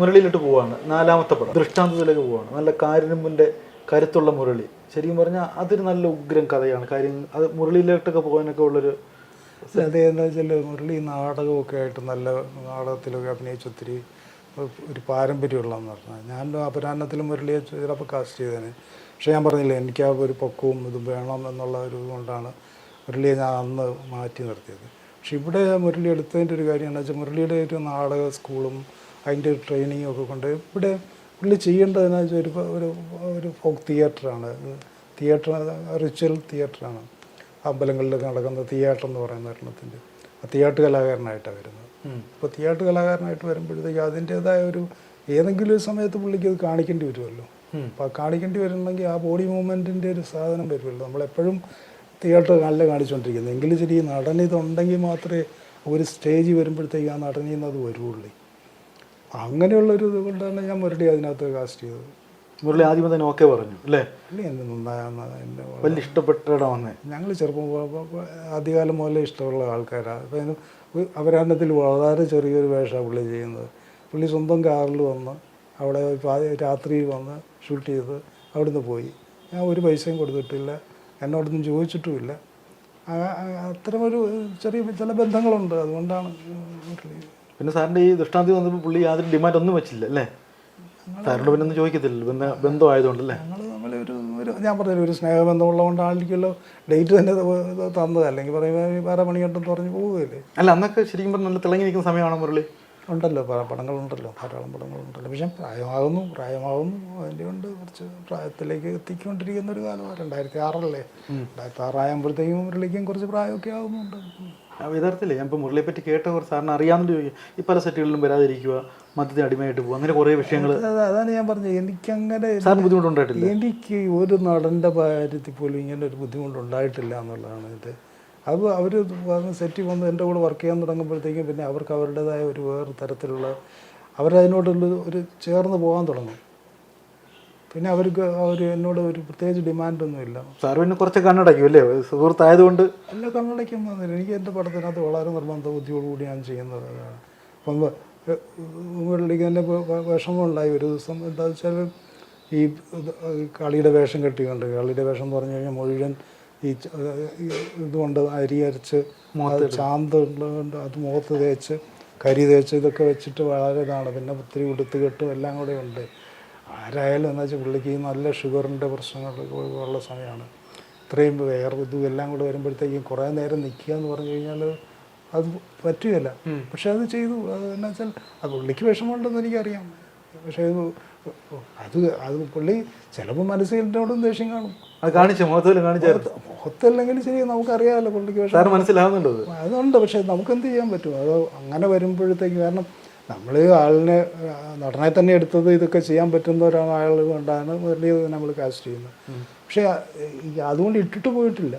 മുരളിയിലോട്ട് പോവാണ്. നാലാമത്തെ പടം. ദൃഷ്ടാന്തത്തിലേക്ക് പോവാണ്. നല്ല കാരിരുമ്പിന്റെ കരുത്തുള്ള മുരളി. ശരിക്കും പറഞ്ഞാൽ അതൊരു നല്ല ഉഗ്രം കഥയാണ്. കാര്യം അത് മുരളിയിലോട്ടൊക്കെ പോകാനൊക്കെ ഉള്ളൊരു അത് എന്താ വെച്ചാൽ മുരളി നാടകമൊക്കെ ആയിട്ട് നല്ല നാടകത്തിലൊക്കെ അഭിനയിച്ച ഒത്തിരി ഒരു പാരമ്പര്യമുള്ളതെന്ന് പറഞ്ഞാൽ ഞാൻ അപരാഹ്നത്തിൽ മുരളിയെ ചിലപ്പോൾ കാസ്റ്റ് ചെയ്തേനെ. പക്ഷേ ഞാൻ പറഞ്ഞില്ലേ എനിക്ക് ആ ഒരു പൊക്കവും ഇതും വേണം എന്നുള്ള ഒരു കൊണ്ടാണ് മുരളിയെ ഞാൻ അന്ന് മാറ്റി നിർത്തിയത്. പക്ഷെ ഇവിടെ മുരളി എടുത്തതിന്റെ ഒരു കാര്യം എന്താ വെച്ചാൽ മുരളിയുടെ ഒരു നാടക സ്കൂളും അതിന്റെ ഒരു ട്രെയിനിങ്ങും ഒക്കെ കൊണ്ട് ഇവിടെ പുള്ളി ചെയ്യേണ്ടതെന്ന് വെച്ചാൽ ഒരു ഒരു ഒരു ഫോക്ക് തിയേറ്ററാണ് തിയേറ്റർ റിച്വൽ തിയേറ്ററാണ് അമ്പലങ്ങളിലൊക്കെ നടക്കുന്ന തിയേറ്റർ എന്ന് പറയുന്ന ഒരെണ്ണത്തിന്റെ. ആ തിയേറ്റർ കലാകാരനായിട്ടാണ് വരുന്നത്. അപ്പോൾ തിയേറ്റർ കലാകാരനായിട്ട് വരുമ്പോഴത്തേക്ക് അതിന്റേതായ ഒരു ഏതെങ്കിലും ഒരു സമയത്ത് പുള്ളിക്ക് അത് കാണിക്കേണ്ടി വരുമല്ലോ. അപ്പോൾ കാണിക്കേണ്ടി വരുന്നെങ്കിൽ ആ ബോഡി മൂവ്മെന്റിന്റെ ഒരു സാധനം വരുമല്ലോ. നമ്മളെപ്പോഴും തിയേറ്റർ നല്ല കാണിച്ചുകൊണ്ടിരിക്കുന്നത്. എങ്കിലും ശരി നടൻ ഇതുണ്ടെങ്കിൽ മാത്രമേ ഒരു സ്റ്റേജ് വരുമ്പോഴത്തേക്ക് ആ നടനിൽ നിന്ന് അത് വരുള്ളൂ അങ്ങനെയുള്ളൊരു ഇത് കൊണ്ടാണ് ഞാൻ മുരളി അതിനകത്ത് കാസ്റ്റ് ചെയ്തത്. മുരളി ആദ്യം തന്നെ ഓക്കെ പറഞ്ഞു അല്ലേ? എന്നെ നന്നായെന്ന് വലിയ ഇഷ്ടപ്പെട്ട ഇടമാണ് ഞങ്ങൾ ചെറുപ്പം ആദ്യകാലം മുതലേ ഇഷ്ടമുള്ള ആൾക്കാരാണ് അപ്പം അവരാണത്തിൽ വളരെ ചെറിയൊരു വേഷമാണ് പുള്ളി ചെയ്യുന്നത്. പുള്ളി സ്വന്തം കാറിൽ വന്ന് അവിടെ രാത്രി വന്ന് ഷൂട്ട് ചെയ്ത് അവിടുന്ന് പോയി. ഞാൻ ഒരു പൈസയും കൊടുത്തിട്ടില്ല. എന്നോടൊന്നും ചോദിച്ചിട്ടുമില്ല. അത്തരമൊരു ചെറിയ ചില ബന്ധങ്ങളുണ്ട്. അതുകൊണ്ടാണ് പിന്നെ സാറിന്റെ ഈ ദൃഷ്ടാന്തി വന്നപ്പോൾ പുള്ളി യാതൊരു ഡിമാൻഡ് ഒന്നും വെച്ചില്ല അല്ലേ? സാറിനോട് പിന്നെ ഒന്നും പിന്നെ ബന്ധം ആയതുകൊണ്ട് ഞങ്ങൾ ഞാൻ ഒരു ഒരു ഞാൻ പറഞ്ഞില്ല ഒരു സ്നേഹബന്ധമുള്ളതുകൊണ്ടായിരിക്കുമല്ലോ ഡേറ്റ് തന്നെ തന്നത്. അല്ലെങ്കിൽ പറയുമ്പോൾ വേറെ പണിയുണ്ടെന്ന് പറഞ്ഞ് പോകുകയല്ലേ അല്ല അന്നൊക്കെ ശരിക്കും പറഞ്ഞാൽ നല്ല തിളങ്ങി നിൽക്കുന്ന സമയമാണ് മുരളി? ഉണ്ടല്ലോ പടങ്ങളുണ്ടല്ലോ ധാരാളം പടങ്ങളുണ്ടല്ലോ. പക്ഷെ പ്രായമാകുന്നു പ്രായമാകുന്നു. അതിന്റെ കൊണ്ട് കുറച്ച് പ്രായത്തിലേക്ക് എത്തിക്കൊണ്ടിരിക്കുന്ന ഒരു കാലമാണ്. രണ്ടായിരത്തി ആറല്ലേ. രണ്ടായിരത്തി ആറാകുമ്പോഴത്തേക്കും മുരളിക്കും കുറച്ച് പ്രായമൊക്കെ ആകുന്നുണ്ട് യഥാർത്ഥത്തില്ലേ ഞാൻ ഇപ്പോൾ മുരളിയെ പറ്റി കേട്ട കുറച്ച് സാറിന് അറിയാമെന്ന് ചോദിക്കും ഈ പല സെറ്റുകളിലും വരാതിരിക്കുക മദ്യത്തിന് അടിമയായിട്ട് പോകും അങ്ങനെ കുറേ വിഷയങ്ങൾ അതാണ് ഞാൻ പറഞ്ഞത്. എനിക്കങ്ങനെ സാറിന് ബുദ്ധിമുട്ടുണ്ടായിട്ടില്ല? എനിക്ക് ഒരു നടന്റെ കാര്യത്തിൽ പോലും ഇങ്ങനെ ഒരു ബുദ്ധിമുട്ടുണ്ടായിട്ടില്ല എന്നുള്ളതാണ് ഇത്. അത് അവർ സെറ്റിൽ വന്ന് എന്റെ കൂടെ വർക്ക് ചെയ്യാൻ തുടങ്ങുമ്പോഴത്തേക്കും പിന്നെ അവർക്ക് അവരുടേതായ ഒരു വേറെ തരത്തിലുള്ള അവരതിനോടുള്ള ഒരു ചേർന്ന് പോകാൻ തുടങ്ങും. പിന്നെ അവർക്ക് അവർ എന്നോട് ഒരു പ്രത്യേകിച്ച് ഡിമാൻഡൊന്നുമില്ല സാർ പിന്നെ കുറച്ച് കണ്ണടയ്ക്കും അല്ലേ? സുഹൃത്തായതുകൊണ്ട്. എല്ലാ കണ്ണടയ്ക്കും വന്നില്ല എനിക്ക് എന്റെ പടത്തിനകത്ത് വളരെ നിർബന്ധ ബുദ്ധിയോടുകൂടി ഞാൻ ചെയ്യുന്നത് അപ്പം മുരളിക്ക് തന്നെ വിഷമമുണ്ടായി. ഒരു ദിവസം എന്താ വെച്ചാൽ ഈ കളിയുടെ വേഷം കെട്ടിക്കൊണ്ട് കളിയുടെ വേഷം എന്ന് പറഞ്ഞു കഴിഞ്ഞാൽ മുഴുവൻ ഈ ഇതുകൊണ്ട് അരി അരച്ച് ചാന്ത് അത് മുഖത്ത് തേച്ച് കരി തേച്ച് ഇതൊക്കെ വെച്ചിട്ട് വളരെ ഇതാണ്. പിന്നെ ഒത്തിരി ഉടുത്ത് കെട്ടും എല്ലാം കൂടെ ഉണ്ട്. ആരായാലും എന്ന് വെച്ചാൽ പുള്ളിക്ക് നല്ല ഷുഗറിന്റെ പ്രശ്നങ്ങളൊക്കെ ഉള്ള സമയമാണ്. ഇത്രയും വേറെ ഇതും എല്ലാം കൂടെ വരുമ്പോഴത്തേക്കും കുറേ നേരം നിൽക്കുക എന്ന് പറഞ്ഞു കഴിഞ്ഞാൽ അത് പറ്റുകയില്ല. പക്ഷെ അത് ചെയ്തു. അത് എന്നാ വെച്ചാൽ അത് പുള്ളിക്ക് വിഷമമുണ്ടെന്ന് എനിക്കറിയാം. പക്ഷേ അത് അത് അത് പുള്ളി ചിലപ്പോൾ മനസ്സിലോടും ദേഷ്യം കാണും. അത് കാണിച്ചു? മുഖത്തിൽ കാണിച്ചായിരുന്നു? മുഖത്തല്ലെങ്കിൽ ശരി നമുക്കറിയാമല്ലോ പുള്ളിക്ക് വിഷമം. സാർ മനസ്സിലാവുന്നുണ്ടോ അതുണ്ട്. പക്ഷെ നമുക്ക് എന്ത് ചെയ്യാൻ പറ്റും? അത് അങ്ങനെ വരുമ്പോഴത്തേക്ക് കാരണം നമ്മൾ ആളിനെ നടനെ തന്നെ എടുത്തത് ഇതൊക്കെ ചെയ്യാൻ പറ്റുന്ന ഒരാൾ കൊണ്ടാണ് മുരളി നമ്മൾ കാസ്റ്റ് ചെയ്യുന്നത്. പക്ഷേ അതുകൊണ്ട് ഇട്ടിട്ട് പോയിട്ടില്ല.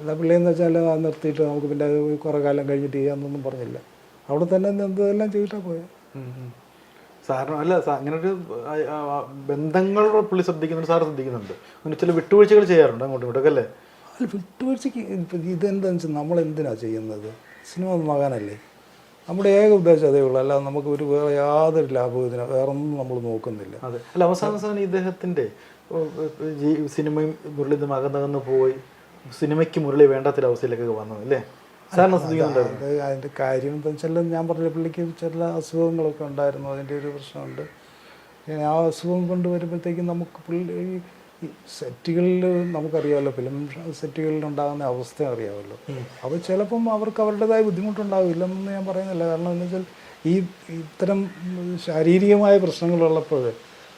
എന്താ പിള്ളേന്ന് വെച്ചാൽ അത് നിർത്തിയിട്ട് നമുക്ക് പിന്നെ അത് കുറേ കാലം കഴിഞ്ഞിട്ട് ചെയ്യാമെന്നൊന്നും പറഞ്ഞില്ല. അവിടെ തന്നെ എന്തെല്ലാം ചെയ്തിട്ടാണ് പോയത്. സാറിന് അല്ല അങ്ങനൊരു അങ്ങനെ ഒരു ബന്ധങ്ങളുടെ പുള്ളി ശ്രദ്ധിക്കുന്നുണ്ട് സാർ ശ്രദ്ധിക്കുന്നുണ്ട്. അങ്ങനെ ചില വിട്ടുവീഴ്ചകൾ ചെയ്യാറുണ്ട് അങ്ങോട്ടും ഇങ്ങോട്ടൊക്കെ അല്ലേ? അല്ല വിട്ടുവീഴ്ചയ്ക്ക് ഇതെന്താണെന്ന് വെച്ചാൽ നമ്മൾ എന്തിനാണ് ചെയ്യുന്നത്? സിനിമ നന്നാകാനല്ലേ നമ്മുടെ ഏക ഉദ്ദേശം അതേ ഉള്ളൂ. അല്ലാതെ നമുക്ക് ഒരു വേറെ യാതൊരു ലാഭവും ഇതിന് വേറെ ഒന്നും നമ്മൾ നോക്കുന്നില്ല. അതെ. അല്ല അവസാന അവസാനം ഇദ്ദേഹത്തിന്റെ ഓ, സിനിമയും മുരളി അകന്നകന്ന് പോയി. സിനിമയ്ക്ക് മുരളി വേണ്ടാത്തൊരവസ്ഥയിലേക്കൊക്കെ വന്നത് അല്ലേ? അതിന്റെ കാര്യം എന്താ വെച്ചാൽ ഞാൻ പറഞ്ഞ പുള്ളിക്ക് ചില അസുഖങ്ങളൊക്കെ ഉണ്ടായിരുന്നു. അതിന്റെ ഒരു പ്രശ്നമുണ്ട്. ആ അസുഖം കൊണ്ട് വരുമ്പോഴത്തേക്കും നമുക്ക് പുള്ളി സെറ്റുകളിൽ നമുക്കറിയാമല്ലോ ഫിലിം സെറ്റുകളിൽ ഉണ്ടാകുന്ന അവസ്ഥ അറിയാമല്ലോ. അപ്പോൾ ചിലപ്പം അവർക്ക് അവരുടേതായ ബുദ്ധിമുട്ടുണ്ടാവില്ലെന്ന് ഞാൻ പറയുന്നില്ല. കാരണം എന്ന് വെച്ചാൽ ഈ ഇത്തരം ശാരീരികമായ പ്രശ്നങ്ങളുള്ളപ്പോൾ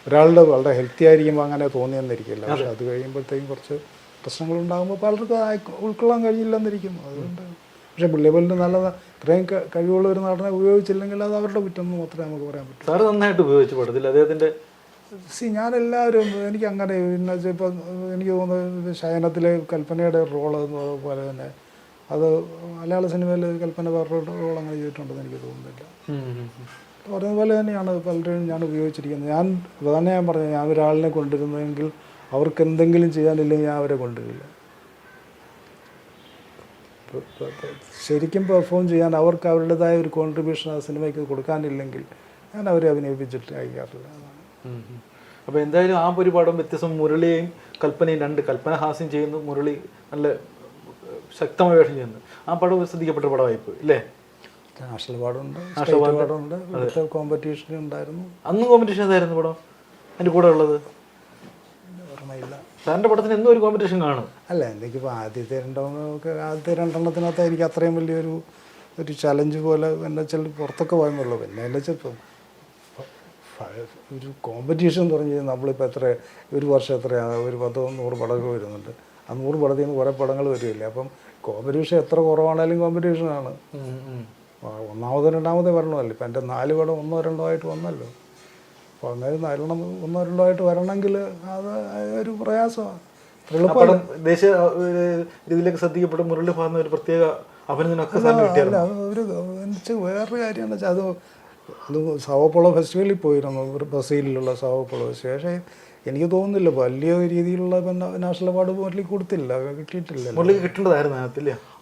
ഒരാളുടെ വളരെ ഹെൽത്തി ആയിരിക്കുമ്പോൾ അങ്ങനെ തോന്നിയെന്നിരിക്കില്ല. പക്ഷെ അത്. കഴിയുമ്പോഴത്തേക്കും കുറച്ച് പ്രശ്നങ്ങളുണ്ടാകുമ്പോൾ പലർക്കും ഉൾക്കൊള്ളാൻ കഴിയില്ലെന്നിരിക്കും അതുകൊണ്ട് പക്ഷേ പുള്ളിപോലെ നല്ല ഇത്രയും കഴിവുള്ള ഒരു നടനെ ഉപയോഗിച്ചില്ലെങ്കിൽ അത് അവരുടെ കുറ്റം എന്ന് മാത്രമേ നമുക്ക് പറയാൻ പറ്റൂ. സാറ് നന്നായിട്ട് ഉപയോഗിച്ചു പടത്തിൽ. അദ്ദേഹത്തിന്റെ സി ഞാനെല്ലാവരും എനിക്ക് അങ്ങനെ പിന്നെ ഇപ്പം എനിക്ക് തോന്നുന്നത് ശയനത്തിലെ കൽപ്പനയുടെ റോൾ എന്ന് പോലെ തന്നെ. അത് മലയാള സിനിമയിൽ കൽപ്പന വേറൊരു റോൾ അങ്ങനെ ചെയ്തിട്ടുണ്ടെന്ന് എനിക്ക് തോന്നുന്നില്ല. പറഞ്ഞതുപോലെ തന്നെയാണ് പലരും ഞാൻ ഉപയോഗിച്ചിരിക്കുന്നത്. ഞാൻ തന്നെ ഞാൻ പറഞ്ഞു ഞാൻ ഒരാളിനെ കൊണ്ടുവരുന്നെങ്കിൽ അവർക്ക് എന്തെങ്കിലും ചെയ്യാനില്ലെങ്കിൽ ഞാൻ അവരെ കൊണ്ടുവരില്ല. ശരിക്കും പെർഫോം ചെയ്യാൻ അവർക്ക് അവരുടേതായ ഒരു കോൺട്രിബ്യൂഷൻ ആ സിനിമയ്ക്ക് കൊടുക്കാനില്ലെങ്കിൽ ഞാൻ അവരെ അഭിനയിപ്പിച്ചിട്ട് അയക്കാറില്ല. അപ്പോൾ എന്തായാലും ആ ഒരു പടം വ്യത്യസ്തം മുരളിയെയും കൽപ്പനയും രണ്ട് കൽപ്പന ഹാസ്യം ചെയ്യുന്നു. മുരളി നല്ല ശക്തമായ വേഷം ചെയ്യുന്നു. ആ പടം ശ്രദ്ധിക്കപ്പെട്ട പടമായിപ്പോയി അല്ലേ? നാഷണൽ പാടുണ്ട് ഇവിടുത്തെ കോമ്പറ്റീഷൻ ഉണ്ടായിരുന്നു. അന്ന് കോമ്പറ്റീഷൻ ഏതായിരുന്നു പടം? അതിന്റെ കൂടെ ഉള്ളത്? ഓർമ്മയില്ല. സാറിന്റെ പടത്തിന് എന്നും ഒരു കോമ്പറ്റീഷൻ കാണും. അല്ല എനിക്കിപ്പോൾ ആദ്യത്തെ രണ്ടെണ്ണമൊക്കെ ആദ്യത്തെ രണ്ടെണ്ണത്തിനകത്ത് എനിക്ക് അത്രയും വലിയൊരു ഒരു ചലഞ്ച് പോലെ എന്നുവെച്ചാൽ പുറത്തൊക്കെ പോയെന്നുള്ളൂ പിന്നെ ഫ- ഒരു കോമ്പറ്റീഷൻ എന്ന് പറഞ്ഞു കഴിഞ്ഞാൽ നമ്മളിപ്പോൾ എത്ര ഒരു വർഷം എത്രയാണ് ഒരു പത്തോ നൂറ് പടമൊക്കെ വരുന്നുണ്ട്. ആ നൂറ് പടത്തിൽ നിന്ന് കുറേ പടങ്ങൾ വരുമല്ലേ അപ്പം കോമ്പറ്റീഷൻ എത്ര കുറവാണേലും കോമ്പറ്റീഷനാണ് ഒന്നാമത് രണ്ടാമതോ വരണമല്ലോ. ഇപ്പം എന്റെ നാല് പടം ഒന്നോ രണ്ടോ ആയിട്ട് വന്നല്ലോ. അപ്പോൾ അങ്ങനെ നാലെണ്ണം ഒന്നോ രണ്ടോ ആയിട്ട് വരണമെങ്കിൽ അത് ഒരു പ്രയാസമാണ്. പടം ദേശീയ രീതിയിലേക്ക് ശ്രദ്ധിക്കപ്പെട്ട മുരളി ഭാഗം ഒരു പ്രത്യേക അഭിനന്ദനമൊക്കെ ഒരു വേറൊരു കാര്യമാണ്. വെച്ചാൽ അത് അത് സാവോപ്പോളോ ഫെസ്റ്റിവലിൽ പോയിരുന്നു ബ്രസീലിലുള്ള സാവോപ്പോളോ ഫെസ്റ്റിവൽ. പക്ഷേ എനിക്ക് തോന്നുന്നില്ല വലിയ രീതിയിലുള്ള നാഷണൽ അവാർഡ് മുരളി കൊടുത്തില്ല കിട്ടിയിട്ടില്ല മുരളിക്ക് കിട്ടേണ്ടതായിരുന്നു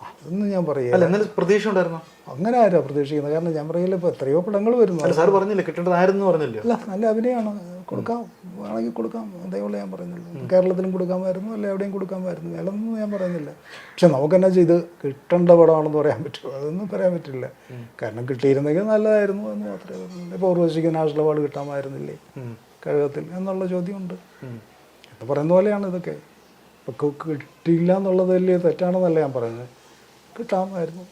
അതൊന്നും ഞാൻ പറയാം പ്രതീക്ഷ ഉണ്ടായിരുന്നു? അങ്ങനെ ആരാ പ്രതീക്ഷിക്കുന്നത്? കാരണം ഞാൻ പറയില്ല ഇപ്പോൾ എത്രയോ പടങ്ങൾ വരുന്നു. അല്ല സാർ പറഞ്ഞില്ല കിട്ടേണ്ടതായിരുന്നു പറഞ്ഞില്ല? അല്ല നല്ല അഭിനയമാണ്. കൊടുക്കാം വേണമെങ്കിൽ കൊടുക്കാം അതേപോലെ ഞാൻ പറയുന്നില്ല. കേരളത്തിലും കൊടുക്കാമായിരുന്നു അല്ല എവിടെയും കൊടുക്കാമായിരുന്നു വേണമെന്ന് ഞാൻ പറയുന്നില്ല. പക്ഷെ നമുക്ക് നമുക്കെന്നാ ചെയ്ത് കിട്ടേണ്ട പടമാണെന്ന് പറയാൻ പറ്റുമോ? അതൊന്നും പറയാൻ പറ്റില്ല. കാരണം കിട്ടിയിരുന്നെങ്കിൽ നല്ലതായിരുന്നു എന്ന് മാത്രമേ പറയുന്നുള്ളൂ. ഇപ്പോൾ ഉർവശിക്ക് നാഷണൽ അവാർഡ് കിട്ടാമായിരുന്നില്ലേ? കഴകത്തിൽ എന്നുള്ള ചോദ്യമുണ്ട്. എന്ന് പറയുന്ന പോലെയാണ് ഇതൊക്കെ. ഇപ്പം കിട്ടിയില്ല എന്നുള്ളത് വലിയ തെറ്റാണെന്നല്ല ഞാൻ പറയുന്നത്. കിട്ടാമായിരുന്നു.